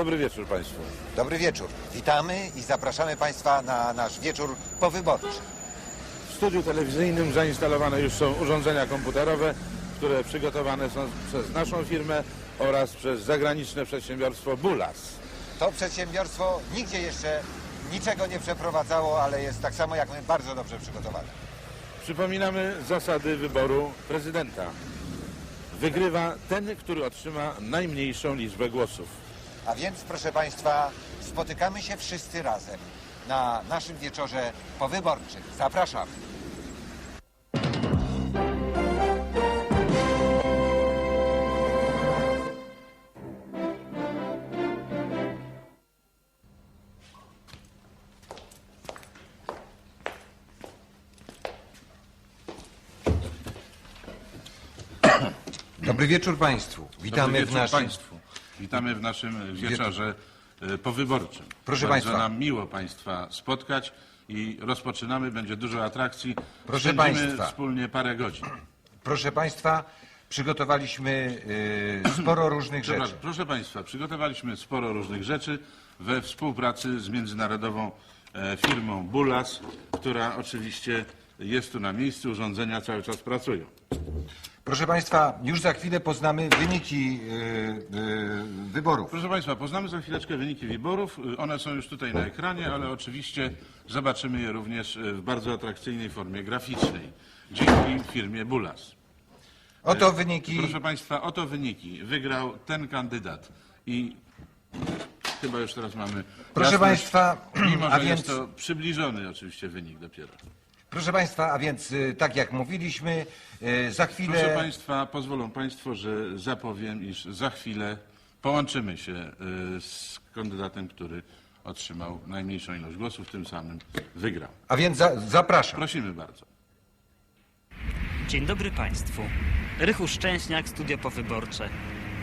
Dobry wieczór Państwu. Dobry wieczór. Witamy i zapraszamy Państwa na nasz wieczór powyborczy. W studiu telewizyjnym zainstalowane już są urządzenia komputerowe, które przygotowane są przez naszą firmę oraz przez zagraniczne przedsiębiorstwo Bulas. To przedsiębiorstwo nigdzie jeszcze niczego nie przeprowadzało, ale jest tak samo jak my bardzo dobrze przygotowane. Przypominamy zasady wyboru prezydenta. Wygrywa ten, który otrzyma najmniejszą liczbę głosów. A więc, proszę Państwa, spotykamy się wszyscy razem na naszym wieczorze powyborczym. Zapraszam. Dobry wieczór Państwu. Witamy Dobry w wieczór naszym... Państwu. Witamy w naszym wieczorze e, powyborczym. Proszę Bardzo Państwa. nam miło Państwa spotkać i rozpoczynamy. Będzie dużo atrakcji. Proszę Spędzimy Państwa. wspólnie parę godzin. Proszę Państwa, przygotowaliśmy y, sporo różnych rzeczy. Przepraszam, proszę Państwa, przygotowaliśmy sporo różnych rzeczy we współpracy z międzynarodową e, firmą Bulas, która oczywiście jest tu na miejscu, urządzenia cały czas pracują. Proszę Państwa, już za chwilę poznamy wyniki y, y, wyborów. Proszę Państwa, poznamy za chwileczkę wyniki wyborów. Y, One są już tutaj na ekranie, ale oczywiście zobaczymy je również w bardzo atrakcyjnej formie graficznej dzięki firmie Bulas. Oto wyniki. Proszę Państwa, oto wyniki. Wygrał ten kandydat i chyba już teraz mamy. Proszę jasność, Państwa, mimo a że więc- jest to przybliżony oczywiście wynik dopiero. Proszę Państwa, a więc y, tak jak mówiliśmy, y, za chwilę... Proszę Państwa, pozwolą Państwo, że zapowiem, iż za chwilę połączymy się y, z kandydatem, który otrzymał najmniejszą ilość głosów, tym samym wygrał. A więc za, zapraszam. Prosimy bardzo. Dzień dobry Państwu. Rychu Szczęśniak, Studio Powyborcze.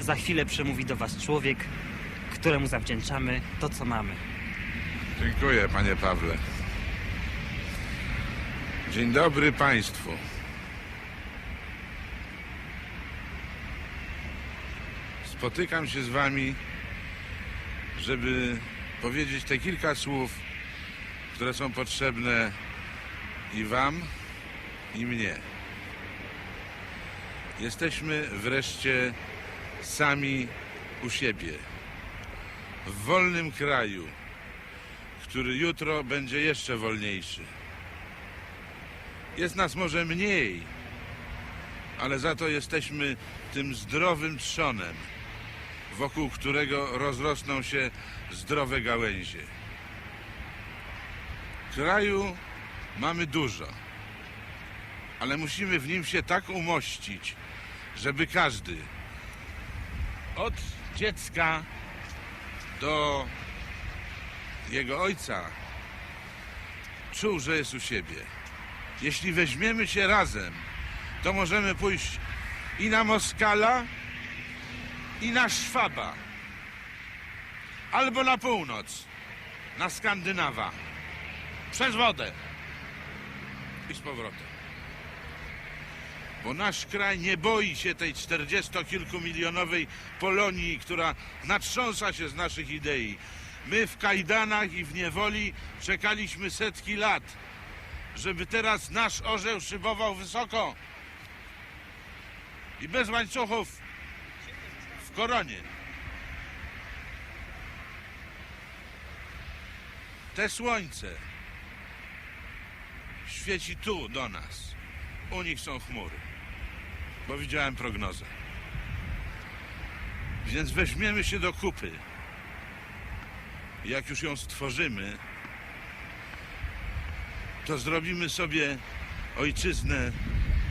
Za chwilę przemówi do Was człowiek, któremu zawdzięczamy to, co mamy. Dziękuję, panie Pawle. Dzień dobry państwu. Spotykam się z wami, żeby powiedzieć te kilka słów, które są potrzebne i wam, i mnie. Jesteśmy wreszcie sami u siebie, w wolnym kraju który jutro będzie jeszcze wolniejszy. Jest nas może mniej, ale za to jesteśmy tym zdrowym trzonem, wokół którego rozrosną się zdrowe gałęzie. Kraju mamy dużo, ale musimy w nim się tak umościć, żeby każdy od dziecka do jego ojca czuł, że jest u siebie. Jeśli weźmiemy się razem, to możemy pójść i na Moskala, i na Szwaba, albo na północ, na Skandynawa, przez wodę i z powrotem. Bo nasz kraj nie boi się tej czterdziestokilkumilionowej Polonii, która natrząsa się z naszych idei. My w kajdanach i w niewoli czekaliśmy setki lat, żeby teraz nasz orzeł szybował wysoko i bez łańcuchów w koronie. Te słońce świeci tu do nas. U nich są chmury, bo widziałem prognozę. Więc weźmiemy się do kupy jak już ją stworzymy, to zrobimy sobie ojczyznę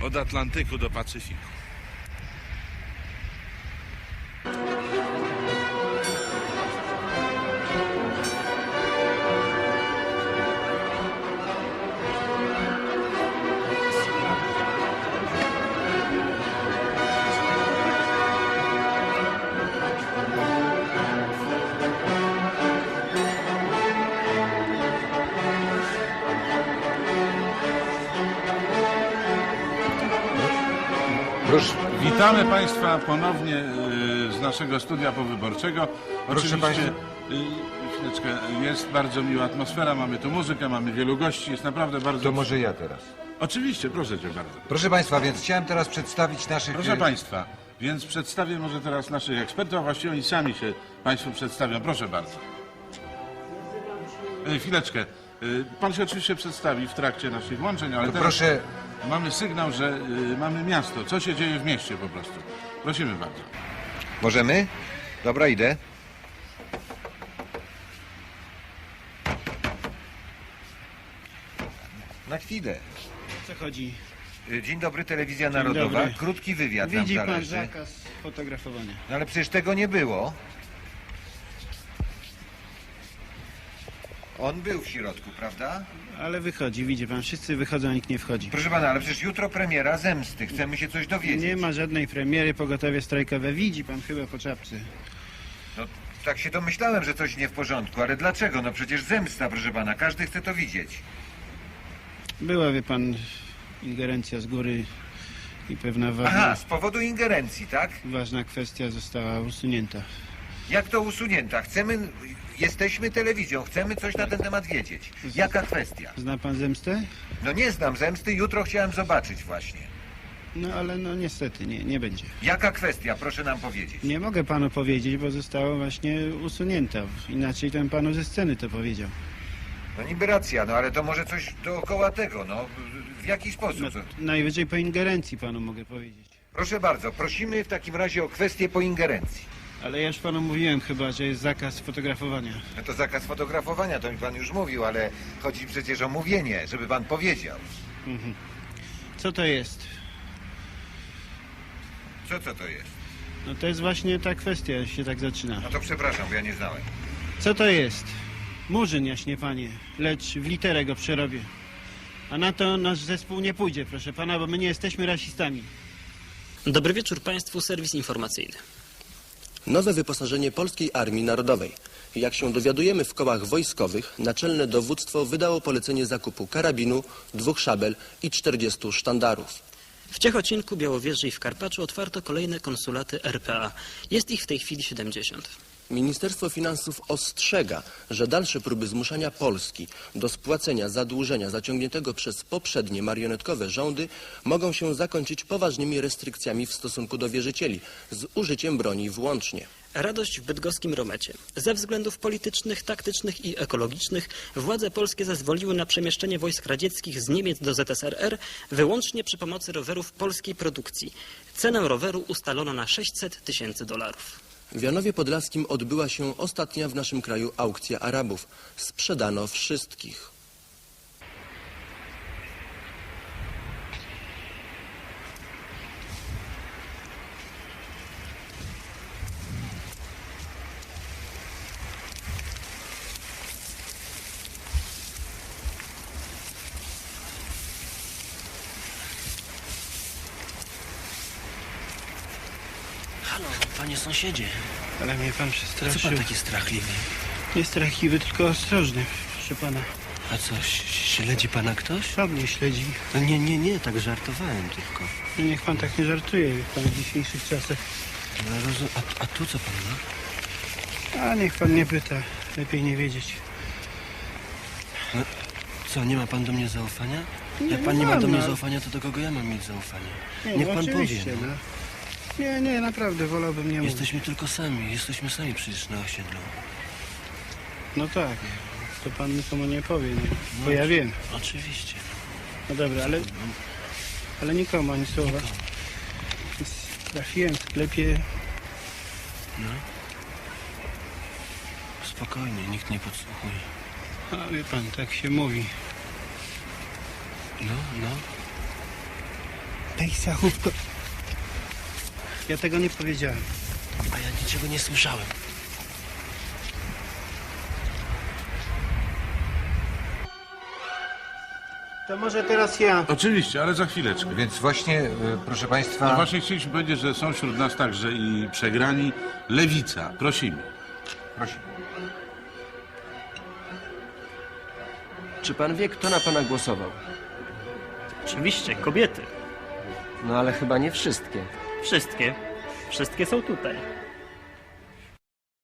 od Atlantyku do Pacyfiku. Witamy Państwa ponownie y, z naszego studia powyborczego. Oczywiście, państwa. y, chwileczkę, jest bardzo miła atmosfera, mamy tu muzykę, mamy wielu gości, jest naprawdę bardzo... To może ja teraz. Oczywiście, proszę cię bardzo. Proszę Państwa, więc chciałem teraz przedstawić naszych... Proszę Państwa, więc przedstawię może teraz naszych ekspertów, a właściwie oni sami się Państwu przedstawią. Proszę bardzo. Chwileczkę. E, Pan się oczywiście przedstawi w trakcie naszych włączeń, ale teraz proszę, mamy sygnał, że e, mamy miasto. Co się dzieje w mieście po prostu. Prosimy bardzo. możemy? Dobra, idę. Na chwilę. Co chodzi? Y, Dzień dobry, Telewizja Dzień Narodowa. dobry. Krótki wywiad nam Widzi pan zależy. zakaz fotografowania. No ale przecież tego nie było. On był w środku, prawda? Ale wychodzi, widzi pan, wszyscy wychodzą, nikt nie wchodzi. Proszę pana, ale przecież jutro premiera Zemsty. Chcemy się coś dowiedzieć. Nie ma żadnej premiery, pogotowie strajkowe. Widzi pan chyba po czapce. No, tak się domyślałem, że coś nie w porządku, ale dlaczego? No przecież zemsta, proszę pana. Każdy chce to widzieć. Była, wie pan, ingerencja z góry i pewna ważna, Aha, z powodu ingerencji, tak? ważna kwestia została usunięta. Jak to usunięta? Chcemy... Jesteśmy telewizją, chcemy coś na ten temat wiedzieć. Jaka kwestia? Zna pan zemstę? No nie znam zemsty, jutro chciałem zobaczyć właśnie. No ale no niestety, nie, nie będzie. Jaka kwestia? Proszę nam powiedzieć. Nie mogę panu powiedzieć, bo została właśnie usunięta. Inaczej bym panu ze sceny to powiedział. No niby racja, no ale to może coś dookoła tego, no. W jaki sposób? No, najwyżej po ingerencji panu mogę powiedzieć. Proszę bardzo, prosimy w takim razie o kwestię po ingerencji. Ale ja już panu mówiłem chyba, że jest zakaz fotografowania. No to zakaz fotografowania, to mi pan już mówił, ale chodzi przecież o mówienie, żeby pan powiedział. Co to jest? Co, co to jest? No to jest właśnie ta kwestia, się tak zaczyna. No to przepraszam, bo ja nie znałem. Co to jest? Murzyn, jaśnie panie, lecz w literę go przerobię. A na to nasz zespół nie pójdzie, proszę pana, bo my nie jesteśmy rasistami. Dobry wieczór Państwu, serwis informacyjny. Nowe wyposażenie Polskiej Armii Narodowej. Jak się dowiadujemy w kołach wojskowych, naczelne dowództwo wydało polecenie zakupu karabinu, dwóch szabel i 40 sztandarów. W Ciechocinku, Białowieży i w Karpaczu otwarto kolejne konsulaty RPA. Jest ich w tej chwili 70. Ministerstwo Finansów ostrzega, że dalsze próby zmuszania Polski do spłacenia zadłużenia zaciągniętego przez poprzednie marionetkowe rządy mogą się zakończyć poważnymi restrykcjami w stosunku do wierzycieli, z użyciem broni włącznie. Radość w bydgoskim Romecie. Ze względów politycznych, taktycznych i ekologicznych władze polskie zezwoliły na przemieszczenie wojsk radzieckich z Niemiec do ZSRR wyłącznie przy pomocy rowerów polskiej produkcji. Cenę roweru ustalono na 600 tysięcy dolarów. W Janowie Podlaskim odbyła się ostatnia w naszym kraju aukcja Arabów. Sprzedano wszystkich. Panie sąsiedzie, Ale mnie pan co przestraszył. pan taki strachliwy? Nie strachliwy, tylko ostrożny, proszę pana. A co, śledzi pana ktoś? Pan mnie śledzi. No nie, nie, nie, tak żartowałem tylko. No niech pan tak nie żartuje, wie pan w dzisiejszych czasach. No, rozum... a, a tu co pan ma? A niech pan nie pyta, lepiej nie wiedzieć. Co, nie ma pan do mnie zaufania? Nie, Jak pan nie nie ma do mnie no. zaufania, to do kogo ja mam mieć zaufanie? Nie, Niech no pan oczywiście, powie. No. No. Nie, nie, naprawdę, wolałbym nie mówić. Jesteśmy tylko sami, jesteśmy sami przecież na osiedlu. No tak, to pan nikomu nie powie, no, bo ja wiem. Oczywiście. No dobra, ale, ale nikomu ani słowa. Trafiłem w sklepie, No. Spokojnie, nikt nie podsłuchuje. a wie pan, tak się mówi. No, no. Ej, Sachówko. Ja tego nie powiedziałem. A ja niczego nie słyszałem. To może teraz ja. Oczywiście, ale za chwileczkę. Więc właśnie, e, proszę Państwa... No właśnie chcieliśmy powiedzieć, że są wśród nas także i przegrani. Lewica, prosimy. Prosimy. Czy pan wie, kto na pana głosował? Oczywiście, kobiety. No ale chyba nie wszystkie. Wszystkie. Wszystkie są tutaj.